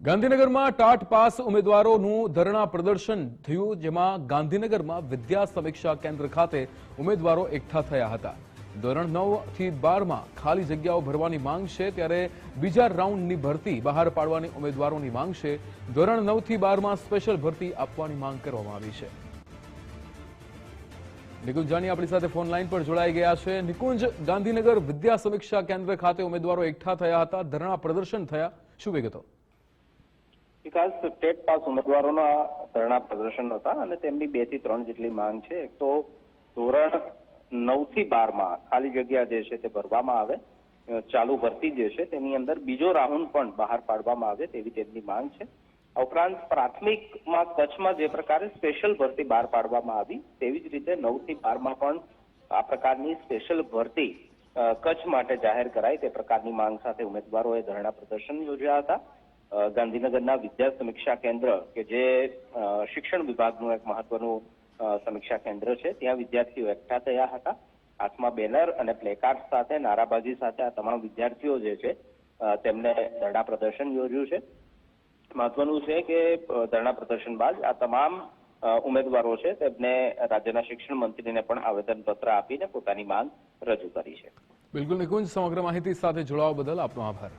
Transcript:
ગાંધીનગરમાં TAT pass ઉમેદવારોનું ધરણા પ્રદર્શન થયું, જેમાં ગાંધીનગરમાં વિદ્યા સમીક્ષા કેન્દ્ર ખાતે ઉમેદવારો એકઠા થયા હતા. ધોરણ નવથી બારમાં ખાલી જગ્યાઓ ભરવાની માંગ છે, ત્યારે બીજા રાઉન્ડની ભરતી બહાર પાડવાની ઉમેદવારોની માંગ છે. ધોરણ નવથી બારમાં સ્પેશિયલ ભરતી આપવાની માંગ કરવામાં આવી છે. નિકુંજ જાની આપણી સાથે ફોન લાઈન પર જોડાઈ ગયા છે. નિકુંજ, ગાંધીનગર વિદ્યા સમીક્ષા કેન્દ્ર ખાતે ઉમેદવારો એકઠા થયા હતા. ધરણા પ્રદર્શન થયા. શું વિગતો? વિકાસ સ્ટેટ પાસ ઉમેદવારોના ધરણા પ્રદર્શન હતા અને તેમની બેથી ત્રણ જેટલી માંગ છે. એક તો ધોરણ નવથી બારમાં ખાલી જગ્યા જે છે તે ભરવામાં આવે ચાલુ ભરતી જે છે તેની અંદર બીજો રાઉન્ડ પણ બહાર પાડવામાં આવે તેવી તેમની માંગ છે. આ ઉપરાંત પ્રાથમિકમાં કચ્છમાં જે પ્રકારે સ્પેશિયલ ભરતી બહાર પાડવામાં આવી તેવી જ રીતે નવથી બારમાં પણ આ પ્રકારની સ્પેશિયલ ભરતી કચ્છ માટે જાહેર કરાય તે પ્રકારની માંગ સાથે ઉમેદવારોએ ધરણા પ્રદર્શન યોજ્યા હતા. ગાંધીનગરના વિદ્યા સમીક્ષા કેન્દ્ર કે જે શિક્ષણ વિભાગનું એક મહત્વનું સમીક્ષા કેન્દ્ર છે. ત્યાં વિદ્યાર્થીઓ એકઠા થયા હતા. હાથમાં બેનર અને પ્લેકાર્ડ સાથે, નારાબાજી સાથે આ તમામ વિદ્યાર્થીઓ જે છે તેમને ધરણા પ્રદર્શન યોજ્યું છે. મહત્વનું છે કે ધરણા પ્રદર્શન બાદ આ તમામ ઉમેદવારો છે, તેમને રાજ્યના શિક્ષણ મંત્રીને પણ આવેદનપત્ર આપીને પોતાની માંગ રજૂ કરી છે. બિલકુલ નિકુંજ, સમગ્ર માહિતી સાથે જોડાવા બદલ આપનો આભાર.